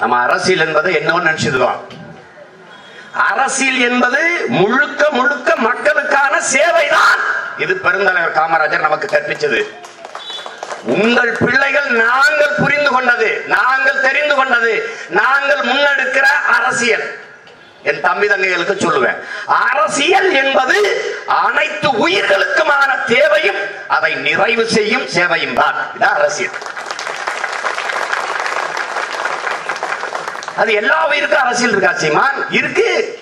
நம்ம அரசியல் என்பதை என்னவோ நினைச்சிருக்கோம் அரசியல் என்பது முழுக்க முழுக்க மக்களுக்கான சேவைதான். இது பெருந்தலைவர் காமராஜர் நமக்கு கற்பிச்சது உங்கள் பிள்ளைகள் நாங்கள் புரிந்து கொண்டது நாங்கள் தெரிந்து கொண்டது நாங்கள் முன்னெடுக்கிற அரசியல். என் தம்பி தங்கைகளுக்கு சொல்லுவேன். அரசியல் என்பது அனைத்து உயிர்களுக்குமான தேவையும் அதை நிறைவு செய்யும் சேவையும் தான். இதான் அரசியல். அது எல்லா உயிருக்கும் அரசியல் இருக்கா சீமான்? இருக்கு.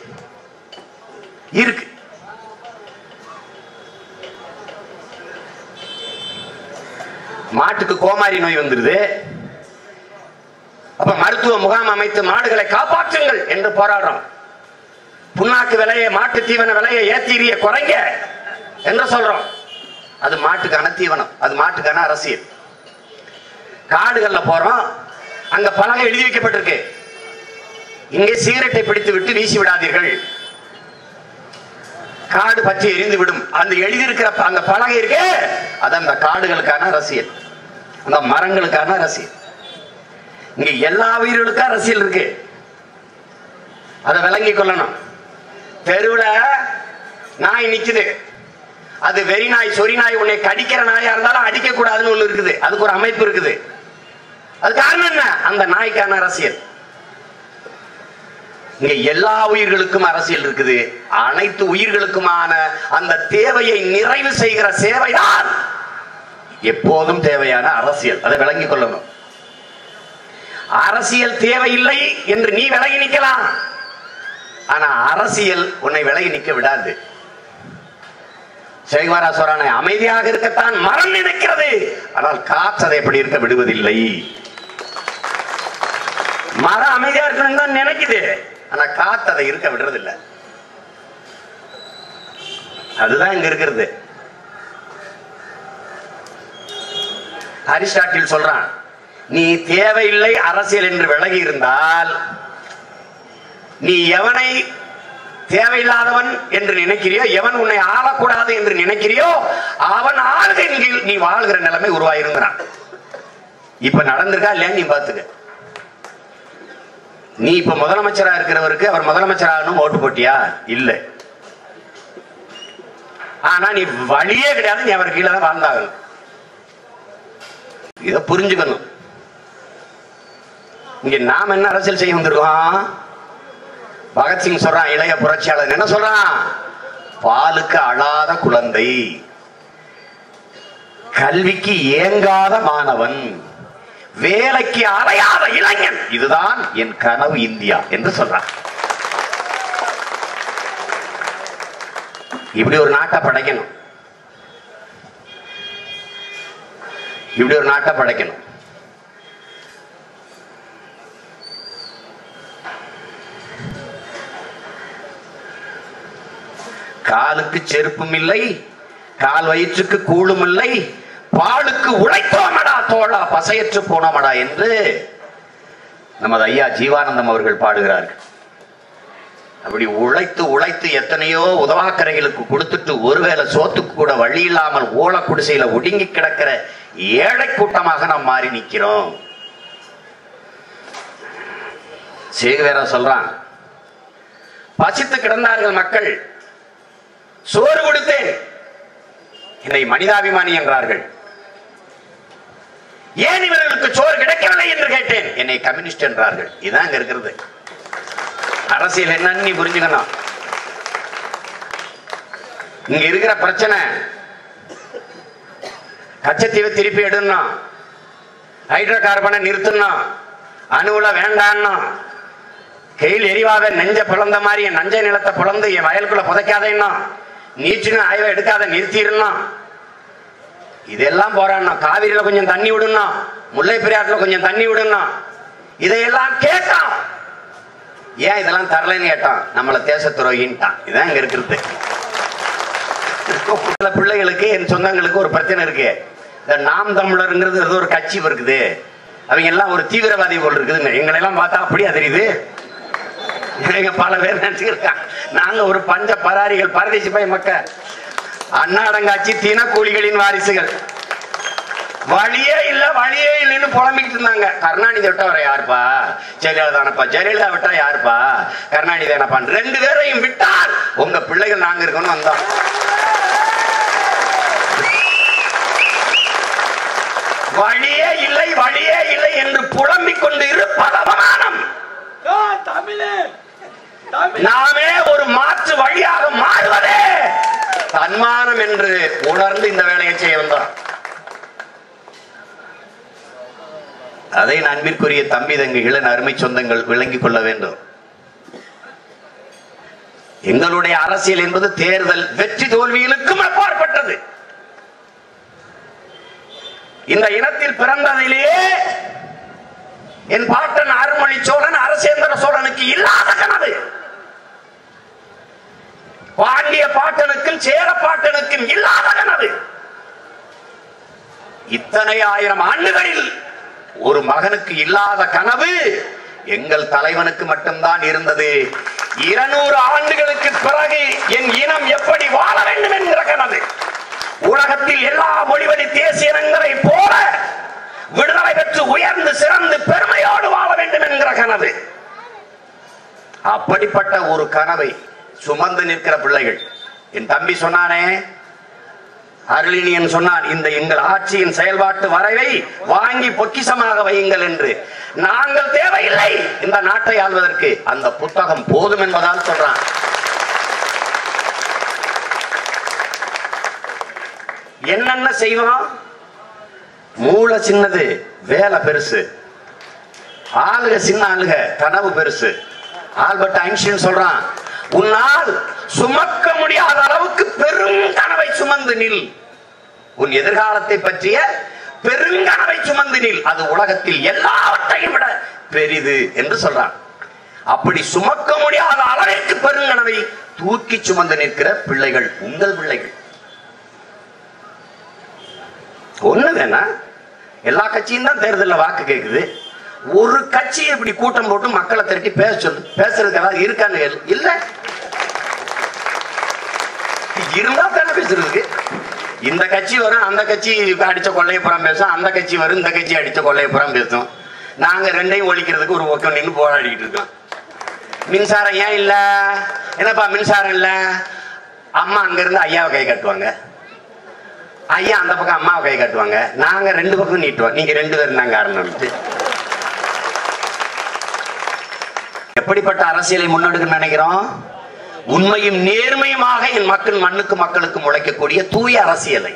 இருக்கு. மாட்டுக்கு கோமாரி நோய் வந்துருது. அப்ப மருத்துவ முகாம் அமைத்து மாடுகளை காப்பாற்றுங்கள் என்று போராடுறோம். புண்ணாக்கு விலையை மாட்டு தீவன விலையை ஏத்தீரிய குறைங்க என்று சொல்றோம். அது மாட்டுக்கான தீவனம் அது மாட்டுக்கான அரசியல். காடுகள்ல போறோம். அங்க பலகை எழுதி வைக்கப்பட்டிருக்கு. இங்கே சிகரெட்டை பிடித்து விட்டு வீசி விடாதீர்கள் காடு பற்றி எரிந்து விடும் அந்த எழுதியிருக்கிற அந்த பலகை இருக்கே அது அந்த காடுகளுக்கான அரசியல் அந்த மரங்களுக்கான அரசியல் இங்க எல்லா உயிர்களுக்கும் அரசியல் இருக்கு. அதை விளங்கி கொள்ளணும். தெருவுல நாய் நிக்குது. அது வெறி நாய் சொறி நாய் உன்னை கடிக்கிற நாயா இருந்தாலும் அடிக்க கூடாதுன்னு ஒண்ணு இருக்குது. அதுக்கு ஒரு அமைப்பு இருக்குது. அது காரணம் என்ன? அந்த நாய்க்கான அரசியல் இங்க எல்லா உயிர்களுக்கும் அரசியல் இருக்குது. அனைத்து உயிர்களுக்குமான அந்த தேவையை நிறைவு செய்கிற சேவைதான். எப்போதும் தேவையான அரசியல். அதை விளங்கிக் கொள்ளணும். அரசியல் தேவையில்லை என்று நீ விலகி நிக்கலாம் ஆனா அரசியல் உன்னை விலகி நிக்க விடாது. ஜெயகுமாரா சொல்றானே அமைதியாக இருக்கத்தான் மரம் நினைக்கிறது. ஆனால் காற்று அதை எப்படி இருக்க விடுவதில்லை. மரம் அமைதியா இருக்கணும்னு தான் நினைக்குது. ஆனா காத்து அதை இருக்க விடுறது இல்ல அதுதான் இங்க இருக்கிறது. அரிஸ்டாட்டில் சொல்றான் நீ தேவையில்லை அரசியல் என்று விலகி இருந்தால் நீ எவனை தேவையில்லாதவன் என்று நினைக்கிறியோ எவன் உன்னை ஆளக்கூடாது என்று நினைக்கிறியோ அவன் ஆளுகையின் கீழ் நீ வாழ்கிற நிலைமை உருவாயிருங்கிறான். இப்ப நடந்திருக்கா இல்லையா நீ பாத்துக்க நீ இப்ப முதலமைச்சரா இருக்கிறவருக்கு அவர் முதலமைச்சராகணும் ஓட்டு போட்டியா? இல்ல. ஆனா நீ வழியே கிடையாது நீ அவர் கீழே தான் வாழ்ந்தாகணும். இத புரிஞ்சுக்கணும். இங்க நாம் என்ன அரசியல் செய்ய வந்திருக்கோம்? பகத்சிங் சொல்றான் இளைய புரட்சியாளர். என்ன சொல்றான்? பாலுக்கு அழாத குழந்தை. கல்விக்கு ஏங்காத மாணவன். வேலைக்கு அலையாத இளைஞன். இதுதான் என் கனவு இந்தியா என்று சொல்றான் இப்படி ஒரு நாட்டை படைக்கணும். இப்படி ஒரு நாட்டை படைக்கணும். காலுக்கு செருப்பும் இல்லை கால் வயிற்றுக்கு கூழும் இல்லை பாலுக்கு உழைத்தோமடா தோழா பசையற்று போனோமடா என்று நமது ஐயா ஜீவானந்தம் அவர்கள் பாடுகிறார்கள். அப்படி உழைத்து உழைத்து எத்தனையோ உதவாக்கரைகளுக்கு கொடுத்துட்டு ஒருவேளை சோத்துக்கு கூட வழி இல்லாமல் ஓல குடிசையில ஒடுங்கி கிடக்கிற ஏழை கூட்டமாக நாம் மாறி நிற்கிறோம் சேகுவேரா சொல்றான் பசித்து கிடந்தார்கள் மக்கள் சோறு கொடுத்தேன். என்னை மனிதாபிமானி என்றார்கள். ஏன் இவர்களுக்கு சோறு கிடைக்கவில்லை என்று கேட்டேன்? என்னை கம்யூனிஸ்ட் என்றார்கள். இதான் இருக்கிறது. அரசியல் என்னன்னு நீ புரிஞ்சுக்கணும். இங்க இருக்கிற பிரச்சனை. கச்சத்தீவை திருப்பி எடுக்கணும். ஹைட்ரோ கார்பனை நிறுத்தணும். அணுவுல வேண்டாம்னும் கையில் எரிவாத நெஞ்ச பிளந்த மாதிரி என் நஞ்சை நிலத்தை பிளந்து என் வயலுக்குள்ள புதைக்காதேன்னா. நீச்சுன்னு ஆய்வை எடுக்காத நிறுத்திடணும். இதெல்லாம் போராடணும் காவிரியில கொஞ்சம் தண்ணி விடணும் முல்லை பெரியாற்றுல கொஞ்சம் தண்ணி விடணும் இதையெல்லாம் கேட்டான் ஏன் இதெல்லாம் தரலைன்னு கேட்டான்? நம்மள தேச துரோகின்ட்டான். இதான் இங்க இருக்கிறது. சில பிள்ளைகளுக்கு என் சொந்தங்களுக்கு ஒரு பிரச்சனை இருக்கு. இந்த நாம் தமிழருங்கிறது ஒரு கட்சி இருக்குது. அவங்க எல்லாம் ஒரு தீவிரவாதி போல் இருக்குதுன்னு எங்களை எல்லாம் பார்த்தா அப்படியா தெரியுது? பல பேர் நினைச்சுருக்காங்க நாங்க ஒரு பஞ்ச பராரிகள் பரதேசி பய மக்கள் அன்னாடங்காட்சி தினக்கூலிகளின் வாரிசுகள். வழியே இல்ல வழியே இல்லைன்னு புலம்பிக்கிட்டு இருந்தாங்க. கருணாநிதி விட்டா வர யாருப்பா? ஜெயலலிதா தானப்பா ஜெயலலிதா விட்டா யாருப்பா? கருணாநிதி தானப்பா ரெண்டு பேரையும் விட்டால் உங்க பிள்ளைகள் நாங்க இருக்கணும் வந்தோம். வழியே இல்லை வழியே இல்லை என்று புலம்பிக் கொண்டு இருப்பது அவமானம். நாமே ஒரு மாற்று வழியாக மாறுவதே. தன்மானம் என்று உணர்ந்து இந்த வேலையை செய்ய வந்தான். அதை அன்பிற்குரிய தம்பி இளன் அருமை சொந்தங்கள் விளங்கிக் கொள்ள வேண்டும். எங்களுடைய அரசியல் என்பது தேர்தல் வெற்றி தோல்விகளுக்கும் அப்பாற்பட்டது. இந்த இனத்தில் பிறந்ததிலேயே என் பாட்டன் அருள்மொழி சோழன் அரசேந்திர சோழனுக்கு இல்லாத கனவு. பாண்டிய பாட்டனுக்கும் சேர பாட்டனுக்கும் இல்லாத கனவு. இத்தனை ஆயிரம் ஆண்டுகளில் ஒரு மகனுக்கு இல்லாத கனவு எங்கள் தலைவனுக்கு மட்டும்தான் இருந்தது. இருநூறு ஆண்டுகளுக்கு பிறகு என் இனம் எப்படி வாழ வேண்டும் என்கிற கனவு. உலகத்தில் எல்லா மொழிவழி தேசிய இனங்களை போல விடுதலை பெற்று உயர்ந்து சிறந்து பெருமையோடு வாழ வேண்டும் என்கிற கனவு. அப்படிப்பட்ட ஒரு கனவை சுமந்து நிற்கிற பிள்ளைகள். என் தம்பி சொன்னானே அருளினியன் சொன்னான் இந்த எங்கள் ஆட்சியின் செயல்பாட்டு வரைவை வாங்கி பொக்கிஷமாக வையுங்கள் என்று. நாங்கள் தேவையில்லை இந்த நாட்டை ஆள்வதற்கு. அந்த புத்தகம் போதும் என்பதால் சொல்றான். என்னென்ன செய்வோம் மூளை சின்னது வேலை பெருசு. ஆளுக சின்ன ஆளுக கனவு பெருசு. ஆல்பர்ட் ஐன்ஸ்டீன் சொல்றான் உன்னால் சுமக்க முடியாத அளவுக்கு பெரும் கனவை சுமந்து நில். உன் எதிர்காலத்தை பற்றிய பெருங்கனவை சுமந்து நில். அது உலகத்தில் எல்லாவற்றையும் விட பெரிது என்று சொல்றான். அப்படி சுமக்க முடியாத அளவிற்கு பெருங்கனவை தூக்கி சுமந்து நிற்கிற பிள்ளைகள் உங்கள் பிள்ளைகள். ஒண்ணு வேணா. எல்லா கட்சியும் தான் தேர்தலில் வாக்கு கேக்குது. ஒரு கட்சி இப்படி கூட்டம் போட்டு மக்களை திரட்டி பேச சொல்லு பேசுறதுக்கு ஏதாவது இருக்கான்னு இல்லை இல்ல இருந்தா தானே பேசுறதுக்கு இந்த கட்சி வரும் அந்த கட்சி அடிச்ச கொள்ளையப்புறம் பேசும் அந்த கட்சி வரும் இந்த கட்சி அடிச்ச கொள்ளையப்புறம் பேசும். நாங்க ரெண்டையும் ஒழிக்கிறதுக்கு ஒரு பக்கம் நின்று போராடிட்டு இருக்கோம். மின்சாரம் ஏன் இல்ல? என்னப்பா மின்சாரம் இல்ல? அம்மா அங்க இருந்து ஐயாவை கை கட்டுவாங்க. ஐயா அந்த பக்கம் அம்மாவை கை காட்டுவாங்க. நாங்க ரெண்டு பக்கம் நீட்டுவோம். நீங்க ரெண்டு பேரும் தான் காரணம் எப்படிப்பட்ட அரசியலை முன்னெடுக்க நினைக்கிறோம்? உண்மையும் நேர்மையுமாக என் மக்கள் மண்ணுக்கு மக்களுக்கு முளைக்கக்கூடிய தூய அரசியலை.